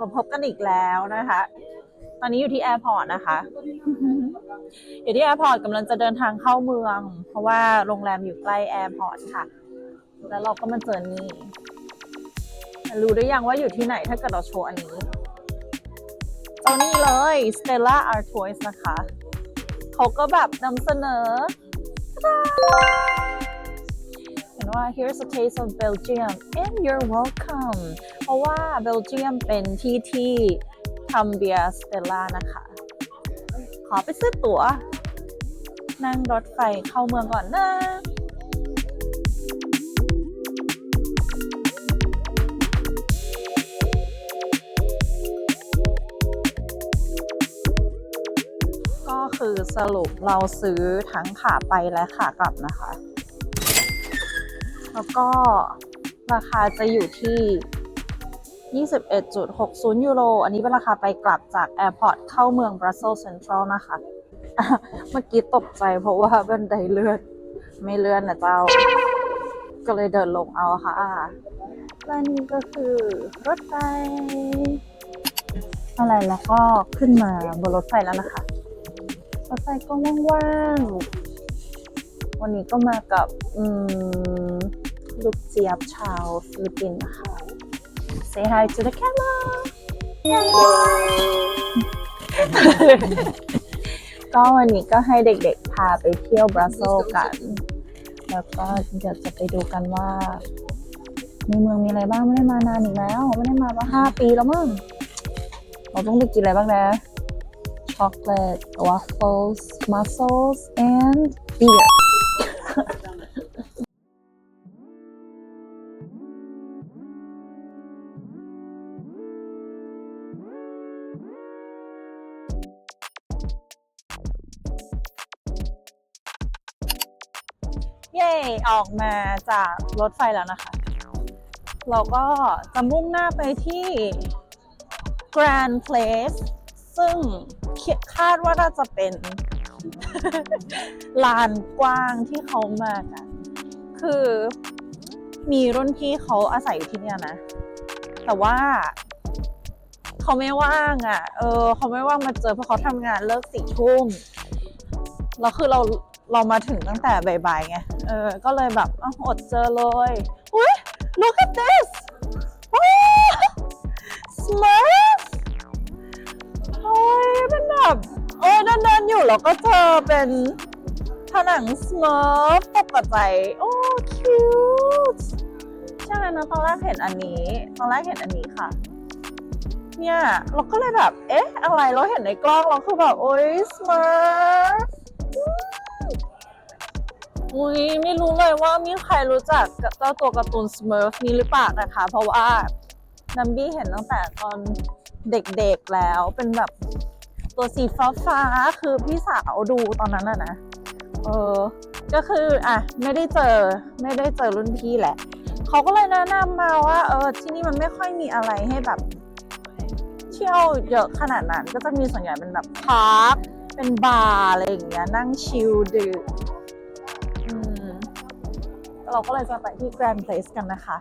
มาพบกันอีกแล้วนะคะ ตอนนี้อยู่ที่แอร์พอร์ตนะคะ อยู่ที่แอร์พอร์ตกำลังจะเดินทางเข้าเมือง เพราะว่าโรงแรมอยู่ใกล้แอร์พอร์ตค่ะ แล้วเราก็มาเจอนี่รู้ได้ยังว่าอยู่ที่ไหนถ้าเกิดเราโชว์อันนี้เจ้านี่เลย Stella Art Toys นะคะ เขาก็แบบนำเสนอเห็นว่า here's a taste of Belgium and you're welcome เพราะว่าเบลเจียมเป็นที่ที่ทำเบียร์สเตลล่านะคะ ขอไปซื้อตั๋ว นั่งรถไฟเข้าเมืองก่อนนะก็คือสรุปเราซื้อทั้งขาไปและขากลับนะคะ แล้วก็ราคาจะอยู่ที่ 21.60 ยูโร อันนี้เป็นราคาไปกลับจากแอร์พอร์ตเข้าเมืองบรัสเซลส์เซ็นทรัลนะคะ เมื่อกี้ตกใจเพราะว่าบันไดเลื่อน ไม่เลื่อนนะเจ้า ก็เลยเดินลงเอาค่ะและนี่ก็คือรถไฟอะไรแล้วก็ขึ้นมาบนรถไฟแล้วนะคะ รถไฟก็ว่างๆ วันนี้ก็มากับลูกเจี๊ยบชาวฟิลิปปินส์นะคะ Say hi to the camera ก็วันนี้ก็ให้เด็กๆ พาไปเที่ยวบรัสเซลส์กัน แล้วก็เดี๋ยวจะไปดูกันว่า ในเมืองมีอะไรบ้างไม่ได้มานานอีกแล้ว ไม่ได้มามาห้าปีแล้วมั้งเราต้องไปกินอะไรบ้างนะ chocolate, waffles, mussels, and beer. ย่ออกมาจากรถไฟแล้วนะคะ เราก็จะมุ่งหน้าไปที่ Grand Place ซึ่งคาดว่าน่าจะเป็น ลานกว้างที่เขามากัน คือมีรุ่นพี่เขาอาศัยอยู่ที่เนี่ยนะ แต่ว่าเขาไม่ว่างอะ เออ เขาไม่ว่างมาเจอเพราะเขาทำงานเลิกสี่ทุ่มแล้วคือเรา เรามาถึงตั้งแต่บ่ายๆไง เออ ก็เลยแบบออดเจอเลย อุ้ย look at this ว้า Smurf โอ้ยเป็นแบบโอ้ยเดินๆอยู่แล้วก็เจอเป็นผนัง Smurf ตกใจ โอ้ cute ใช่นะตอนแรกเห็นอันนี้ ตอนแรกเห็นอันนี้ค่ะเนี่ยเราก็เลยแบบ เอ๊ะ อะไรเราเห็นในกล้องเราคือแบบ โอ้ย Smurf อุ้ยไม่รู้เลยว่ามีใครรู้จักเจ้าตัวการ์ตูน Smurf นี้หรือเปล่านะคะ เพราะว่านัมบี้เห็นตั้งแต่ตอนเด็กๆแล้วเป็นแบบตัวสีฟ้าฟ้าคือพี่สาวดูตอนนั้นอะนะเออก็คืออะไม่ได้เจอไม่ได้เจอรุ่นพี่แหละ เขาก็เลยแนะนำมาว่าเออที่นี่มันไม่ค่อยมีอะไรให้แบบ เที่ยวเยอะขนาดนั้น ก็จะมีส่วนใหญ่เป็นแบบพาร์คเป็นบาร์อะไรอย่างเงี้ยนั่งชิลดื่ม เราก็เลยจะไปที่ Grand Place กันนะคะ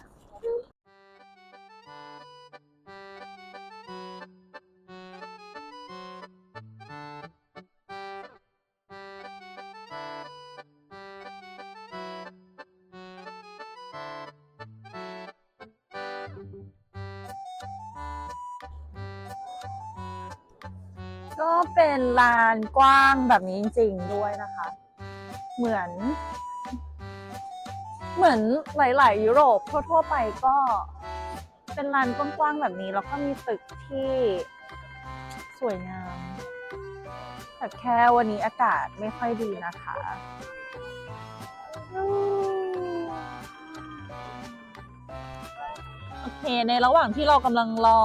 ก็เป็นลานกว้างแบบนี้จริงๆด้วยนะคะ เหมือน เหมือนหลายๆ ยุโรปทั่วๆไปก็เป็นลานกว้างๆแบบนี้ แล้วก็มีตึกที่สวยงาม แต่แค่วันนี้อากาศไม่ค่อยดีนะคะ โอเค ในระหว่างที่เรากำลังรอ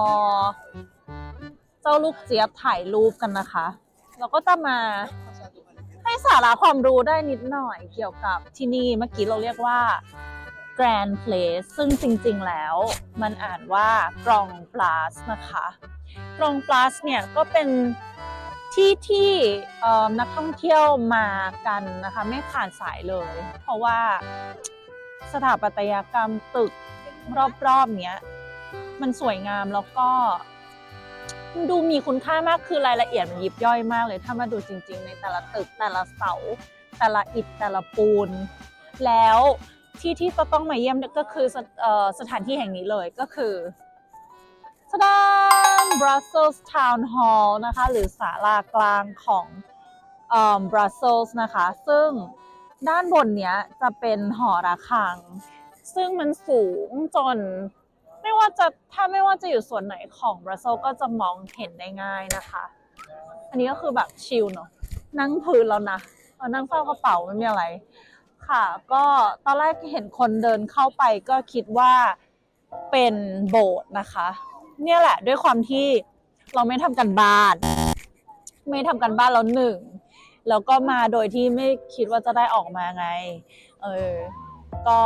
เจ้าลูกเจี๊ยบถ่ายรูปกันนะคะ เราก็จะมา สาระความรู้ได้นิดหน่อยเกี่ยวกับที่นี่เมื่อกี้เราเรียกว่า Grand Place ซึ่งจริงๆแล้วมันอ่านว่ากรองปลาสนะคะกรองปลาสเนี่ยก็เป็นที่ที่นักท่องเที่ยวมากันนะคะ ไม่ขาดสายเลย เพราะว่าสถาปัตยกรรมตึกรอบๆเนี้ยมันสวยงามแล้วก็ ดูมีคุณค่ามากคือรายละเอียดมันยิบย่อยมากเลย ถ้ามาดูจริง ๆ ในแต่ละตึกแต่ละเสา แต่ละอิฐแต่ละปูน แล้วที่ที่จะต้องมาเยี่ยมก็คือสออสถานที่แห่งนี้เลยก็คือสดาน Brussels Town Hall นะคะ หรือศาลากลางของเอ่อ Brussels นะคะ ซึ่งด้านบนเนี้ยจะเป็นหอระฆัง ซึ่งมันสูงจน ไม่ว่าจะถ้าไม่ว่าจะอยู่ส่วนไหนของบราซิลก็จะมองเห็นได้ง่ายนะคะ อันนี้ก็คือแบบชิลเนาะนั่งพื้นแล้วนะเออนั่งเฝ้ากระเป๋าไม่มีอะไร ค่ะ ก็ตอนแรกเห็นคนเดินเข้าไปก็คิดว่าเป็นโบสถ์นะคะ เนี่ยแหละด้วยความที่เราไม่ทำกันบ้าน ไม่ทำกันบ้านแล้วหนึ่งแล้วก็มาโดยที่ไม่คิดว่าจะได้ออกมาไง เออ ก็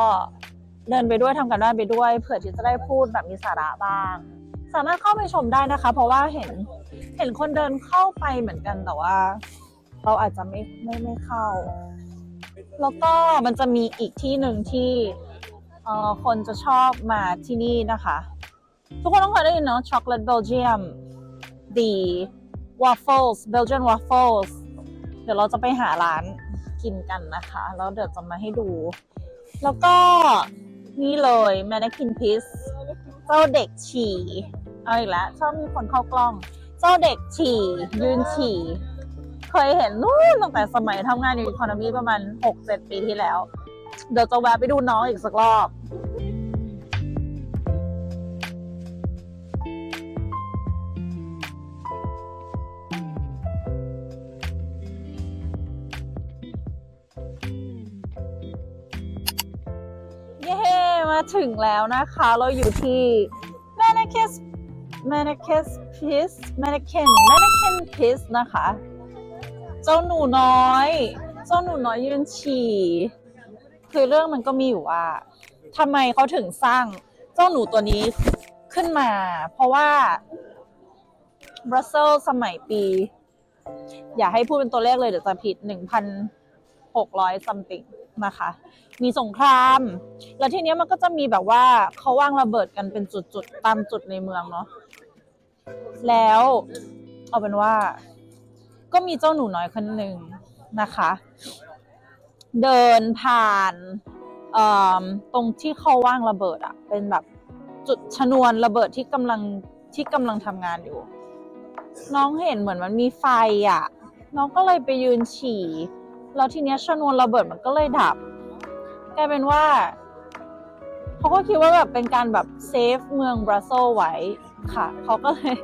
เดินไปด้วยทำกันบ้านไปด้วย เผื่อที่จะได้พูดแบบมีสาระบ้าง สามารถเข้าไปชมได้นะคะ เพราะว่าเห็นเห็นคนเดินเข้าไปเหมือนกันแต่ว่า เราอาจจะไม่ไม่ไม่เข้า แล้วก็มันจะมีอีกที่หนึ่งที่เอ่อคนจะชอบมาที่นี่นะคะ ทุกคนต้องเคยได้ยินเนาะช็อกโกแลตเบลเยียม the waffles Belgian waffles เดี๋ยวเราจะไปหาร้านกินกันนะคะ แล้วเดี๋ยวจะมาให้ดู แล้วก็ นี่เลยแมนนกินพิสเจ้าเด็กฉี่เอาอีกแล้วชอบมีคนเข้ากล้อง เจ้าเด็กฉี่ ยืนฉี่ เคยเห็นนู่นตั้งแต่สมัยทำงานอยู่อีคอนมีประมาณ 6-7 ปีที่แล้ว เดี๋ยวจะแวะไปดูน้องอีกสักรอบ มาถึงแล้วนะคะ เราอยู่ที่ Mannequin Mannequin Piece Mannequin Mannequin Piece นะคะ เจ้าหนูน้อย เจ้าหนูน้อยยืนฉี่ คือเรื่องมันก็มีอยู่ว่าทำไมเขาถึงสร้างเจ้าหนูตัวนี้ขึ้นมา เพราะว่าบรัสเซลสมัยปี อย่าให้พูดเป็นตัวเลขเลยเดี๋ยวจะผิด1,600 something นะคะ มีสงคราม แล้วทีเนี้ยมันก็จะมีแบบว่าเขาวางระเบิดกันเป็นจุดๆตามจุดในเมืองเนาะแล้วเอาเป็นว่า ก็มีเจ้าหนูน้อยคนหนึ่งนะคะ เดินผ่านตรงที่เขาว่างระเบิดอะเป็นแบบจุดชนวนระเบิดที่กำลังที่กำลังทำงานอยู่ น้องเห็นเหมือนมันมีไฟอะน้องก็เลยไปยืนฉี่ แล้วทีเนี้ยชนวนระเบิดมันก็เลยดับกลายเป็นว่าเขาก็คิดว่าแบบเป็นการแบบเซฟเมืองบรัสเซลไว้ค่ะเขาก็เลย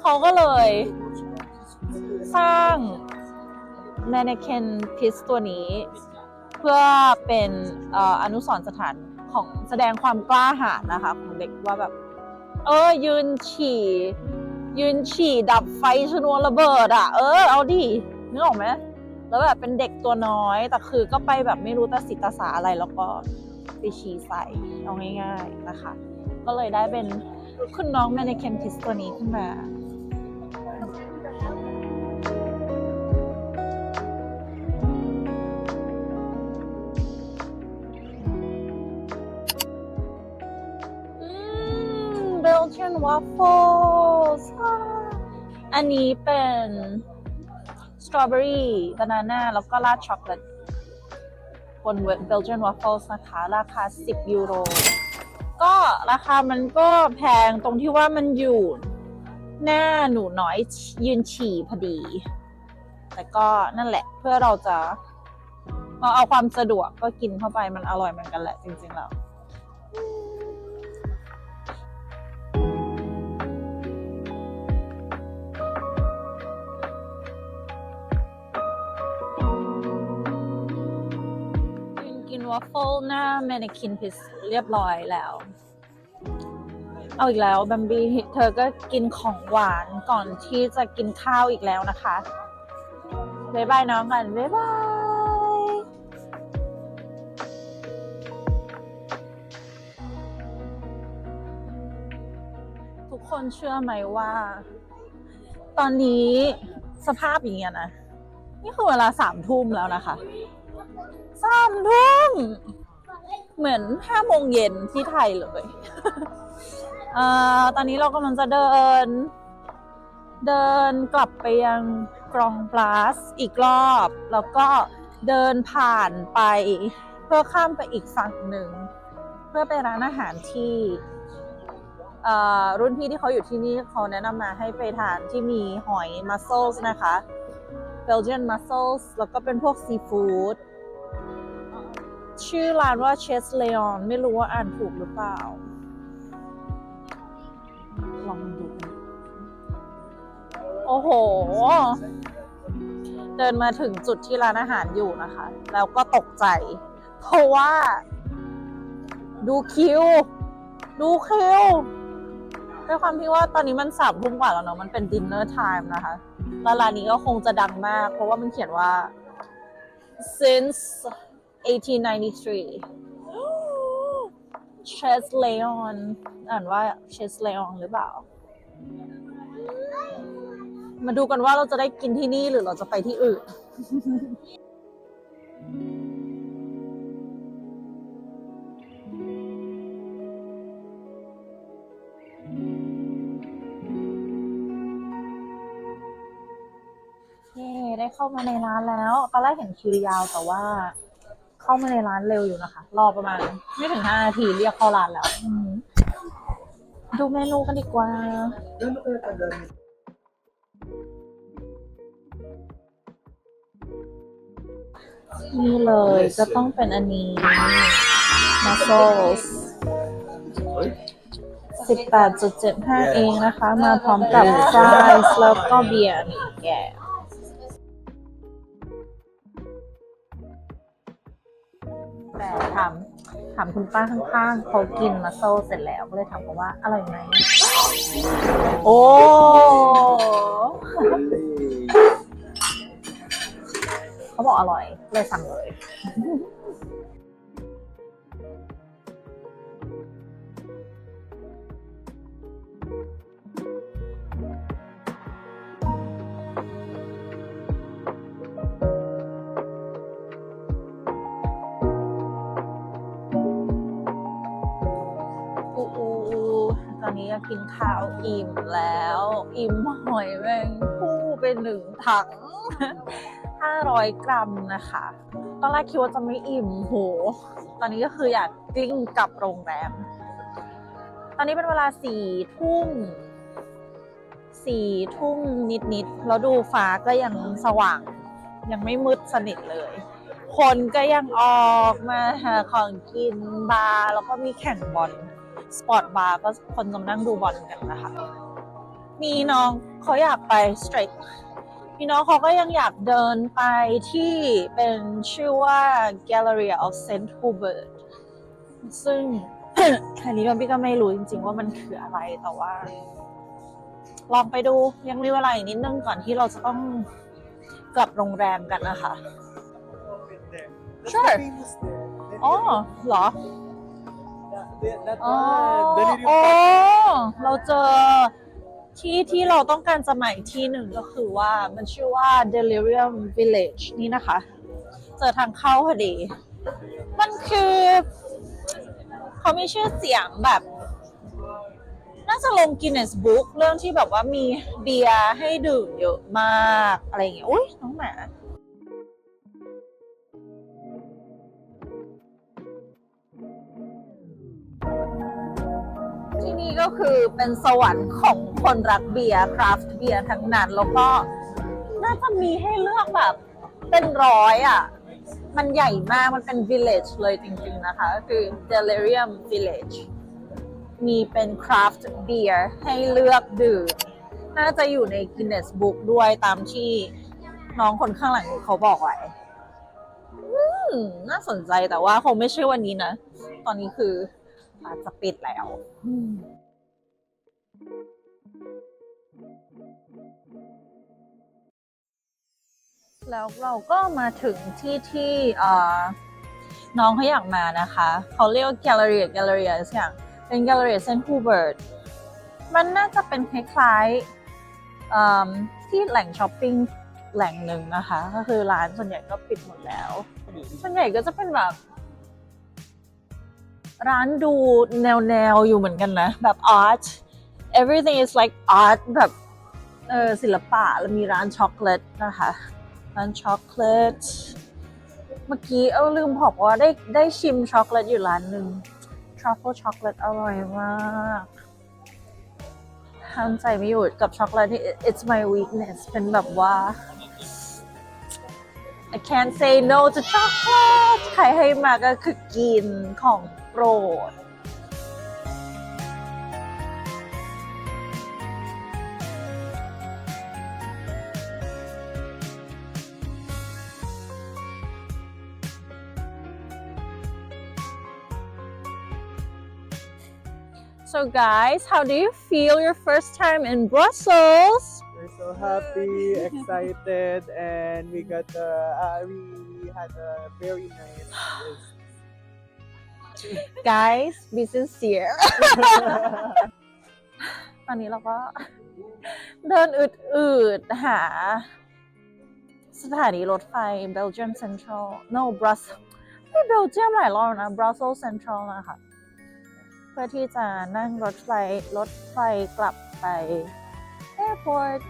เขาก็เลย สร้าง mannequin piece ตัวนี้ เพื่อเป็นอนุสรณ์สถานของแสดงความกล้าหาญนะคะ ของเด็กว่าแบบ เออ ยืนฉี่ ยืนฉี่ดับไฟชนวนระเบิด อะ เออ เอาดิ นึกออกไหมแล้วแบบเป็นเด็กตัวน้อย แต่คือก็ไปแบบไม่รู้ตาสิตาสาอะไรแล้วก็ไปฉี่ใส่เอาง่ายๆนะคะ ก็เลยได้เป็นคุณน้อง mannequin piece ตัวนี้ขึ้นมาอืม Belgian waffles อ่าอันนี้เป็น สตรอเบอรี่บานาน่าแล้วก็ราดช็อกโกแลตบน Belgian waffles นะคะ ราคา 10 ยูโร ก็ราคามันก็แพงตรงที่ว่ามันอยู่หน้าหนูน้อยยืนฉี่พอดี แต่ก็นั่นแหละเพื่อเราจะเราเอาความสะดวกก็กินเข้าไปมันอร่อยเหมือนกันแหละจริงๆแล้ว วอฟเฟิลหน้าแมนคินพิสเรียบร้อยแล้ว เอาอีกแล้วบัมบี้เธอก็กินของหวานก่อนที่จะกินข้าวอีกแล้วนะคะบ๊ายบายน้องกันบ๊ายบายทุกคนเชื่อไหมว่า ตอนนี้สภาพอย่างเงี้ยนะ นี่คือเวลาสามทุ่มแล้วนะคะ สามทุ่มเหมือนห้าโมงเย็นที่ไทยเลยเอ่อตอนนี้เรากำลังจะเดิน เดินกลับไปยังกรองปลาสอีกรอบ แล้วก็เดินผ่านไป เพื่อข้ามไปอีกฝั่งหนึ่ง เพื่อไปร้านอาหารที่เอ่อรุ่นพี่ที่เขาอยู่ที่นี่เขาแนะนำมาให้ไปทานที่มีหอยมัส c ซ e นะคะ Belgian mussels แล้วก็เป็นพวกซีฟู้ด ชื่อร้านว่า Ches Leon ไม่รู้ว่าอ่านถูกหรือเปล่า ลองดู โอ้โห เดินมาถึงจุดที่ร้านอาหารอยู่นะคะ แล้วก็ตกใจ เพราะว่า ดูคิว ดูคิวด้วยความที่ว่าตอนนี้มันสามทุ่มกว่าแล้วเนาะมันเป็นดินเนอร์ไทม์นะคะแล้วร้านนี้ก็คงจะดังมาก เพราะว่ามันเขียนว่า since 1893 Ches Leon อ่านว่า Ches Leon หรือเปล่า มาดูกันว่าเราจะได้กินที่นี่หรือเราจะไปที่อื่นเย้ได้เข้ามาในร้านแล้ว ตอนแรกเห็นคิวยาวแต่ว่า เข้ามาในร้านเร็วอยู่นะคะ รอประมาณ ไม่ถึงห้านาทีเรียกเข้าร้านแล้วอืมดูเมนูกันดีกว่า นี่เลยจะต้องเป็นอันนี้ mussels 18.75 เองนะคะ มาพร้อมกับ fries แล้วก็เบียร์นี่แก ถามถามคุณป้าข้างๆเขากินมาโซเสร็จแล้วก็เลยถามเขาว่าอร่อยไหมโอ้เขาบอกอร่อยเลยสั่งเลย ก็กินข้าวอิ่มแล้ว อิ่มหอยแมงผู้เป็นหนึ่งถัง 500 กรัมนะคะ ตอนแรกคิดว่าจะไม่อิ่มโห ตอนนี้ก็คืออยากกลิ้งกลับโรงแรม ตอนนี้เป็นเวลาสี่ทุ่มสี่ทุ่มนิดๆแล้วดูฟ้าก็ยังสว่าง ยังไม่มืดสนิทเลยคนก็ยังออกมาหาของกินบาร์แล้วก็มีแข่งบอล สปอร์ตบาร์ก็คนกำลังนั่งดูบอลกันนะคะ มีน้องเขาอยากไปสตรีทมีน้องเขาก็ยังอยากเดินไปที่เป็นชื่อว่า Gallery of St. Hubert ซึ่ง อันนี้พี่ก็ไม่รู้จริง ๆ ว่ามันคืออะไรแต่ว่า ลองไปดูยังมีเวลาอีกนิดนึงก่อนที่เราจะต้องกลับโรงแรมกันนะคะ Sure. อ๋อเหรอ That อ๋อ one, Delirium โอ้ Park. เราเจอที่ที่เราต้องการจะมาอีกที่หนึ่งก็คือว่ามันชื่อว่า Delirium Village นี่นะคะ เจอทางเข้าพอดี มันคือ เขามีชื่อเสียงแบบ น่าจะลงกินเนสบุ๊กเรื่องที่แบบว่ามีเบียร์ให้ดื่มเยอะมาก อะไรอย่างเงี้ยอุ้ยน้องหมา นี่ก็คือเป็นสวรรค์ของคนรักเบียร์คราฟต์เบียร์ทั้งนั้นแล้วก็น่าจะมีให้เลือกแบบ เป็นร้อยอะ มันใหญ่มากมันเป็น village เลยจริงๆนะคะ ก็คือ Delirium Village มีเป็นคราฟต์เบียร์ให้เลือกดื่ม น่าจะอยู่ใน Guinness Book ด้วยตามที่น้องคนข้างหลังเขาบอกไว้น่าสนใจแต่ว่าคงไม่ใช่วันนี้นะ ตอนนี้คือ อาจจะปิดแล้วแล้วเราก็มาถึงที่ที่น้องเขาอยากมานะคะ เขาเรียกว่า Gallery Gallery อะไรสักอย่างเป็น Gallery St. Hubert มันน่าจะเป็นคล้ายๆที่แหล่งช้อปปิ้งแหล่งหนึ่งนะคะ ก็คือร้านส่วนใหญ่ก็ปิดหมดแล้ว ส่วนใหญ่ก็จะเป็นแบบ ร้านดูแนวแนวๆอยู่เหมือนกันนะ แบบ art everything is like art แบบเออศิลปะแล้วมีร้านช็อกโกแลตนะคะ ร้านช็อกโกแลตเมื่อกี้เออลืมบอกว่าได้ได้ชิมช็อกโกแลตอยู่ร้านหนึ่ง truffle ช็อกโกแลตอร่อยมากห้ามใจไม่อยู่กับช็อกโกแลตนี่ it's my weakness เป็นแบบว่า I can't say no to chocolate ใครให้มาก็คือกินของ รด So guys, how do you feel your first time in Brussels? We're so happy, excited, and we got uh, uh, we had a very nice. Guys, be sincere. ตอนนี้เราก็เดินอืดๆ หา สถานีรถไฟ Belgium Central no Brussels ไม่เบลเจียมหลายรอบนะ Brussels Central นะคะ เพื่อที่จะนั่งรถไฟรถไฟกลับไป Airport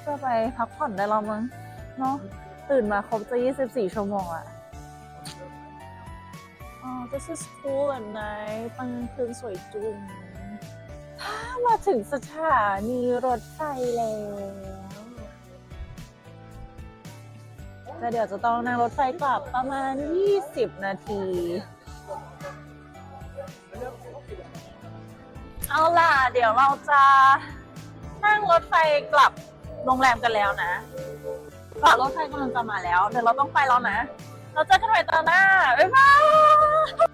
เพื่อไปพักผ่อนได้แล้วมั้งเนาะตื่นมาครบจะ 24 ชั่วโมงอะ Oh, this is cool and nice ตอนกลางคืนสวยจุงถ้ามาถึงสถานีรถไฟแล้วก็เดี๋ยวจะต้องนั่งรถไฟกลับประมาณ 20 นาที เอาล่ะ เดี๋ยวเราจะนั่งรถไฟกลับโรงแรมกันแล้วนะกลับรถไฟกำลังจะมาแล้ว เดี๋ยวเราต้องไปแล้วนะ เราเจอกันใหม่ตอนหน้า บ๊ายบาย